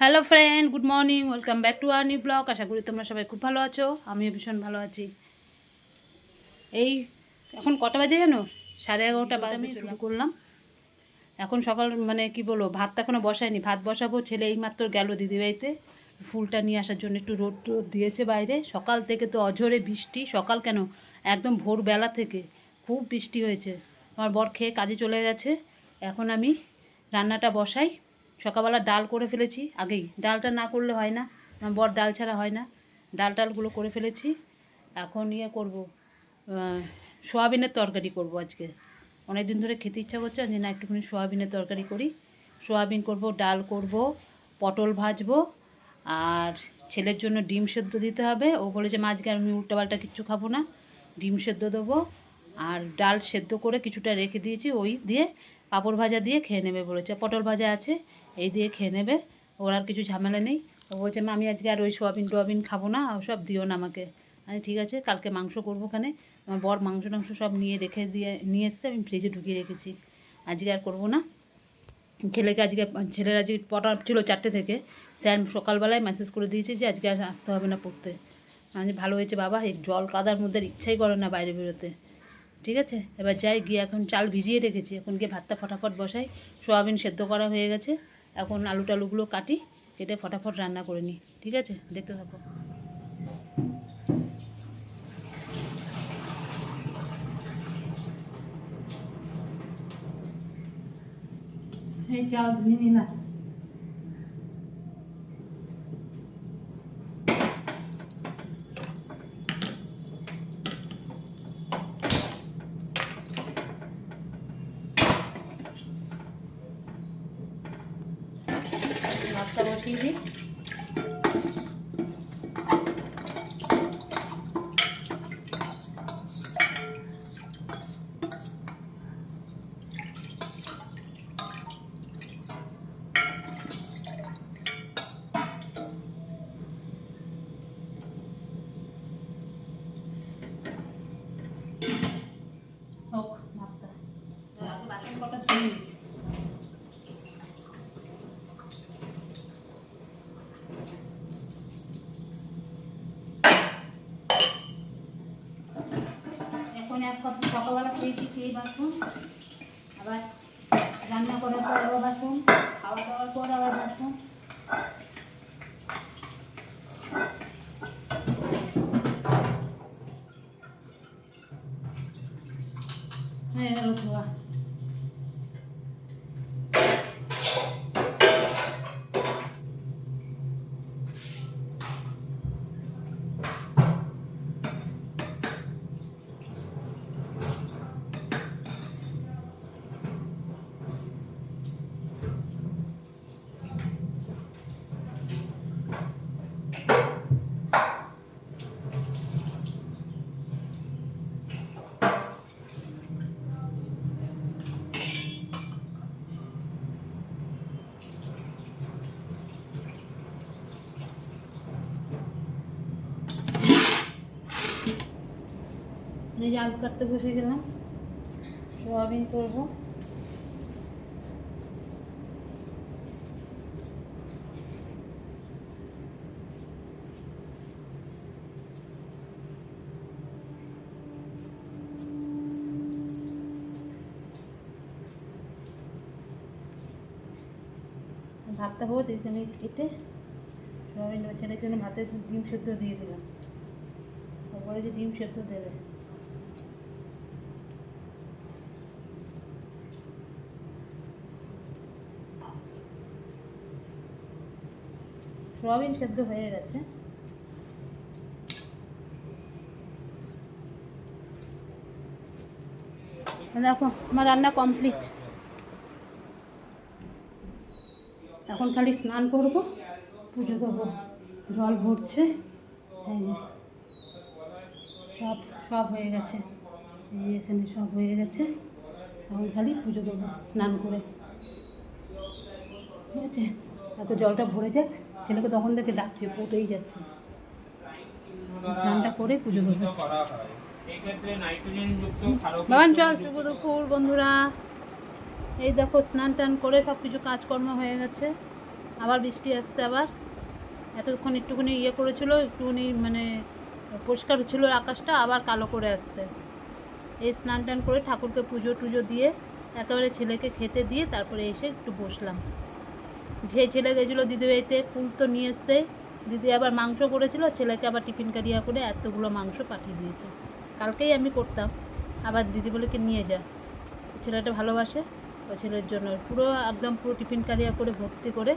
Hello friend good morning welcome back to our new blog আশা করি তোমরা সবাই খুব ভালো আছো। আমিও ভীষণ ভালো আছি। এই এখন কটা বাজে জানো? সাড়ে এগারোটা বাজে। আমি শুরু করলাম। এখন সকাল মানে কি বলব ভাতটা এখনও বসায়নি। ভাত বসাবো। ছেলে এইমাত্র গেল দিদিবাড়িতে। ফুলটা নিয়ে আসার জন্য একটু রোদ টোদ দিয়েছে বাইরে। সকাল থেকে তো অঝরে বৃষ্টি। সকাল কেন? একদম ভোরবেলা থেকে। খুব বৃষ্টি হয়েছে। আমার বর খেয়ে কাজে চলে গেছে। এখন আমি রান্নাটা বসাই। সকালবেলা ডাল করে ফেলেছি, আগেই। ডালটা না করলে হয় না বর ডাল ছাড়া হয় না। ডাল টালগুলো করে ফেলেছি, এখন ইয়ে করব সোয়াবিনের তরকারি করব আজকে। অনেক দিন ধরে খেতে ইচ্ছা করছে যে না, একটুখানি সোয়াবিনের তরকারি করি। সোয়াবিন করব, ডাল করব, পটল ভাজবো, আর ছেলের জন্য ডিম সেদ্ধ দিতে হবে। ও বলেছে, মা, আজকে আমি উল্টাপাল্টা কিচ্ছু খাব না, ডিম সেদ্ধ দেবো। আর ডাল সেদ্ধ করে কিছুটা রেখে দিয়েছি, ওই দিয়ে পাঁপড় ভাজা দিয়ে খেয়ে নেবে বলেছে। পটল ভাজা আছে এই দিয়ে খেয়ে নেবে, ওর আর কিছু ঝামেলা নেই। ও বলছে মা আমি আজকে আর ওই সোয়াবিন টোয়াবিন খাব না সব দিও না আমাকে। আমি ঠিক আছে, কালকে মাংস করব ওখানে। আমার বর মাংস টাংস সব নিয়ে রেখে দিয়ে, নিয়ে এসছে, আমি ফ্রিজে ঢুকিয়ে রেখেছি। আজকে আর করব না। ছেলেকে আজকে, ছেলের আজকে পড়া ছিল চারটে থেকে। স্যার সকালবেলায় মেসেজ করে দিয়েছে যে, আজকে আর আসতে হবে না পড়তে। আমি ভালো হয়েছে বাবা, এই জল কাদার মধ্যে ইচ্ছাই করে না বাইরে বেরোতে। ঠিক আছে? এবার যাই, গিয়ে এখন চাল ভিজিয়ে রেখেছি। এখন গিয়ে ভাতটা ফটাফট বসাই। সোয়াবিন সেদ্ধ করা হয়ে গেছে। এখন আলু টালুগুলো কাটি, কেটে ফটাফট রান্না করে নিই, ঠিক আছে? দেখতে থাকো। এই চাল ধুয়ে নিলাম। যে আলু কাটতে বসে গেলাম। সোয়াবিন করব। ভাতটা হোক এখানে কেটে সোয়াবিন ছেলের জন্য ভাতের ডিম সেদ্ধ দিয়ে দিলাম। তারপরে যে ডিম সেদ্ধ দেবে। সোয়াবিন সেদ্ধ হয়ে গেছে। দেখো, আমার রান্না কমপ্লিট এখন খালি স্নান করব, পুজো দেবো জল ভরছে, এই যে সব সব হয়ে গেছে। এই এখানে সব হয়ে গেছে, এখন খালি পুজো দেবো স্নান করে। ঠিক আছে? তারপর জলটা ভরে যাক। ছেলেকে তখন থেকে ডাকছে পড়েই যাচ্ছে। স্নানটা করে পুজো দেবো করা এক্ষেত্রে নাইট্রোজেন যুক্ত ক্ষারক বাবান চল বন্ধুরা। এই দেখো, স্নান টান করে সব কিছু কাজকর্ম হয়ে গেছে। আবার বৃষ্টি আসছে আবার। এতক্ষণ একটুখানি ইয়ে করেছিল, একটুখানি মানে পরিষ্কার ছিল আকাশটা, আবার কালো করে আসছে। এই স্নান টান করে ঠাকুরকে পুজো টুজো দিয়ে, একেবারে ছেলেকে খেতে দিয়ে তারপরে এসে একটু বসলাম। যে ছেলে গেছিল দিদি বাড়িতে, ফুল তো নিয়ে এসছে। দিদি আবার মাংস করেছিল, ছেলেকে আবার টিফিন কারিয়া করে এতগুলো মাংস পাঠিয়ে দিয়েছে। কালকেই আমি করতাম। আবার দিদি বলে কি নিয়ে যা। ছেলেটা ভালোবাসে, ওই ছেলের জন্য পুরো একদম পুরো টিফিন কারিয়া করে ভর্তি করে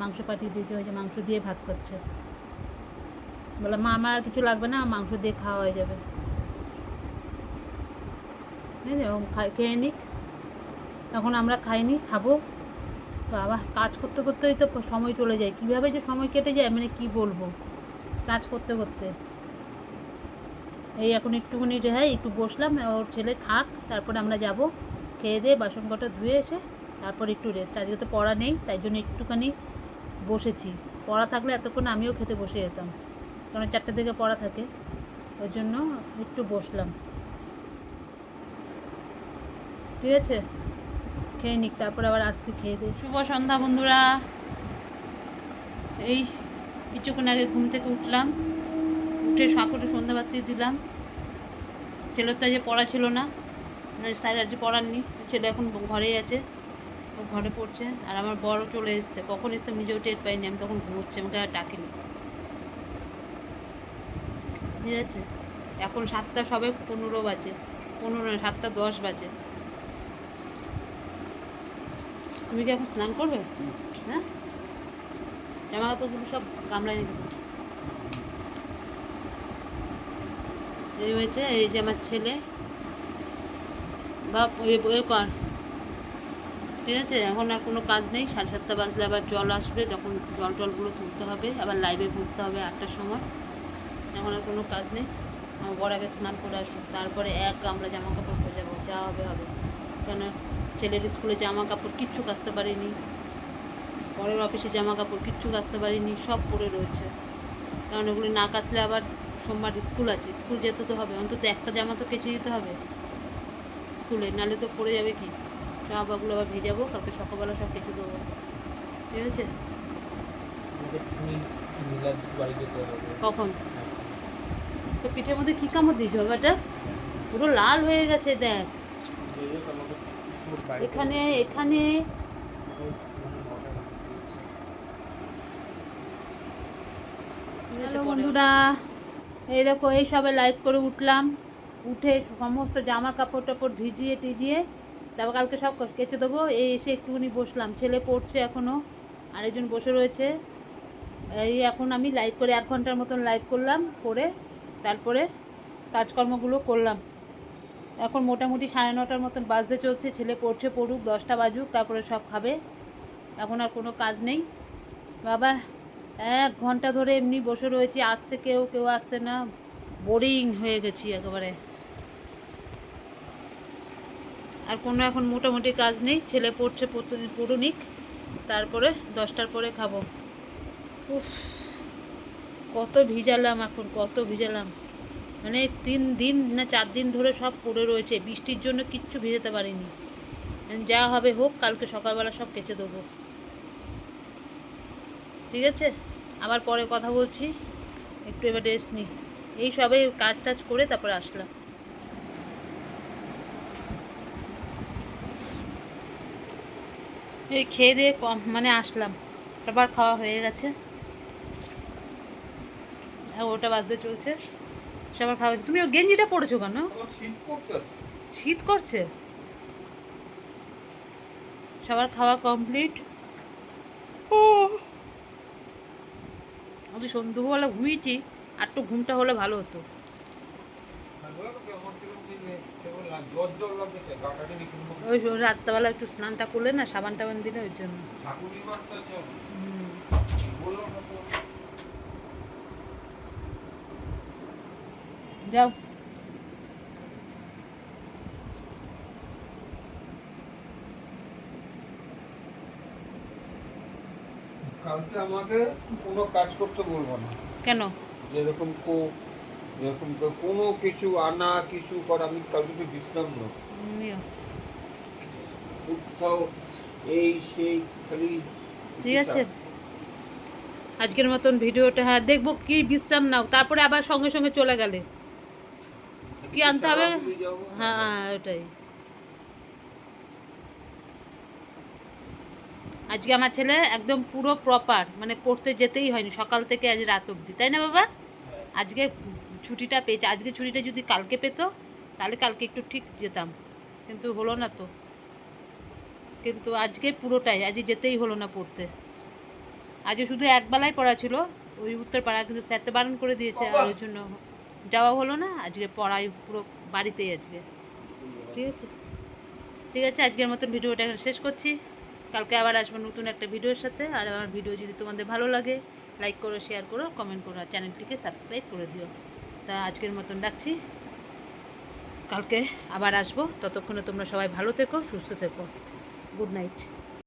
মাংস পাঠিয়ে দিয়েছে, ওই যে মাংস দিয়ে ভাত করছে। বলে, মা, আমার আর কিছু লাগবে না মাংস দিয়ে খাওয়া হয়ে যাবে। খেয়ে নিক। এখন আমরা খাইনি, খাব। বাবা, কাজ করতে করতেই তো সময় চলে যায়। কীভাবে যে সময় কেটে যায় মানে কি বলব? কাজ করতে করতে। এই এখন একটুখানি হ্যাঁ একটু বসলাম, ওর ছেলে খাক তারপরে আমরা যাব, খেয়ে দিয়ে বাসন কটা ধুয়ে এসে, তারপর একটু রেস্ট আজকে তো পড়া নেই, তাই জন্য একটুখানি বসেছি। পড়া থাকলে এতক্ষণ আমিও খেতে বসে যেতাম, কারণ চারটে থেকে পড়া থাকে, ওই জন্য একটু বসলাম। ঠিক আছে? খেয়ে নিক তারপর আবার আসছি খেয়ে দিই শুভ সন্ধ্যা বন্ধুরা। এই কিছুক্ষণ আগে ঘুম থেকে উঠলাম, উঠে সাঁকুটে সন্ধ্যাবাতি দিলাম। ছেলের তো আজকে পড়া ছিল না মানে স্যার আজকে পড়াননি, ছেলে এখন ঘরেই আছে, ও ঘরে পড়ছে, আর আমার বড় চলে এসছে। কখন এসছে নিজেও টের পাইনি, আমি তখন ঘুমোচ্ছি, আমাকে আর ডাকিনি। ঠিক আছে? এখন সাতটা, সবে পনেরো বাজে, পনেরো সাতটা দশ বাজে। তুমি কি এখন স্নান করবে? হ্যাঁ? জামা কাপড়গুলো সব গামলায় দেবো। এই হয়েছে, এই যে আমার ছেলে। বাপ ওই কর। ঠিক আছে? এখন আর কোনো কাজ নেই। সাড়ে সাতটা বাজলে আবার জল আসবে। যখন জল টলগুলো তুলতে হবে, আবার লাইভে বুঝতে হবে আটটার সময়। এখন আর কোনো কাজ নেই। আমার বড় আগে স্নান করে আসুক। তারপরে এক গামলা জামা কাপড় খোঁজাবো। যা হবে হবে। কেন ছেলের স্কুলে জামা কাপড় কিচ্ছু কাচতে পারিনি পরের অফিসে জামা কাপড় কিচ্ছু কাচতে পারিনি সব পড়ে রয়েছে। কারণ ওগুলি না কাচলে আবার সোমবার স্কুল আছে স্কুল যেতে তো হবে অন্তত একটা জামা তো কেচে দিতে হবে স্কুলে নালে তো পড়ে যাবে কি? জামাগুলো আবার ভিজাবো কালকে সকালবেলা সব কেচে দেবো। ঠিক আছে? কখন? তো পিঠের মধ্যে কী কামড় দিয়েছ বাবাটা? পুরো লাল হয়ে গেছে দেখ। এখানে এখানে হ্যালো বন্ধুরা এই দেখো এই সবে লাইভ করে উঠলাম। উঠে সমস্ত জামা কাপড় টাপড় ভিজিয়ে টিজিয়ে তারপর কালকে সব কেচে দেবো। এই এসে একটুখানি বসলাম। ছেলে পড়ছে এখনও আরেকজন বসে রয়েছে। এই এখন আমি লাইভ করে এক ঘণ্টার মতন লাইভ করলাম করে তারপরে কাজকর্মগুলো করলাম। এখন মোটামুটি সাড়ে নটার মতন বাজতে চলছে, ছেলে পড়ছে, পড়ুক, দশটা বাজুক, তারপরে সব খাবে। এখন আর কোনো কাজ নেই। বাবা, এক ঘণ্টা ধরে এমনি বসে রয়েছি, আসছে কেউ কেউ আসছে না। বোরিং হয়ে গেছি একেবারে। আর কোনো এখন মোটামুটি কাজ নেই, ছেলে পড়ছে পড়ুনিক তারপরে দশটার পরে খাব। উফ, কত ভিজালাম এখন, কত ভিজালাম। মানে তিন দিন না চার দিন ধরে সব পড়ে রয়েছে। বৃষ্টির জন্য কিচ্ছু ভিজাতে পারিনি। যা হবে হোক, কালকে সকালবেলা সব কেচে দেবো। ঠিক আছে? আবার পরে কথা বলছি। একটু এবার রেস্ট নিই এই সবে কাজ টাজ করে তারপরে আসলাম। এই খেয়ে দিয়ে কম মানে আসলাম। আবার খাওয়া হয়ে গেছে। আর ওটা বাজতে চলছে। সবার খাওয়া হয়েছে। তুমি ওর গেঞ্জিটা পরেছো কেন? শীত করছে? সবার খাওয়া কমপ্লিট ও। আমি সন্ধ্যেবেলা ঘুমিয়েছি আর একটু ঘুমটা হলে ভালো হতো। ওই রাত্রেবেলা একটু স্নানটা করলে না সাবান টাবান দিলে ওই জন্য। যাও। কালকে আমাকে কোনো কাজ করতে বলব না। কেন? যেরকম কো যেরকম কোনো কিছু আনা কিছু করা আমি কালকে একটু বিশ্রাম নেব। নিও। এই সেই খালি ঠিক আছে। আজকের মতন ভিডিওটা হ্যাঁ দেখব কি বিশ্রাম নাও। তারপরে আবার সঙ্গে সঙ্গে চলে গেলে। কি আনতে হবে? হ্যাঁ হ্যাঁ ওটাই। আজকে আমার ছেলে একদম পুরো প্রপার মানে পড়তে যেতেই হয়নি সকাল থেকে আজ রাত অবধি তাই না বাবা? আজকে ছুটিটা পেয়েছে আজকে ছুটিটা যদি কালকে পেতো তাহলে কালকে একটু ঠিক যেতাম কিন্তু হলো না তো। কিন্তু আজকে পুরোটাই আজকে যেতেই হলো না পড়তে। আজকে শুধু একবেলায় পড়া ছিল ওই উত্তর পাড়া কিন্তু স্যারতে বারণ করে দিয়েছে আর ওই জন্য। যাওয়া হলো না, আজকে পড়াই পুরো বাড়িতেই আজকে। ঠিক আছে? ঠিক আছে, আজকের মতন ভিডিওটা শেষ করছি। কালকে আবার আসব নতুন একটা ভিডিওর সাথে। আর আমার ভিডিও যদি তোমাদের ভালো লাগে, লাইক করো, শেয়ার করো কমেন্ট করো, আর চ্যানেলটিকে সাবস্ক্রাইব করে দিও। তা আজকের মতন রাখছি। কালকে আবার আসব। ততক্ষণে তোমরা সবাই ভালো থেকো, সুস্থ থেকো। Good night.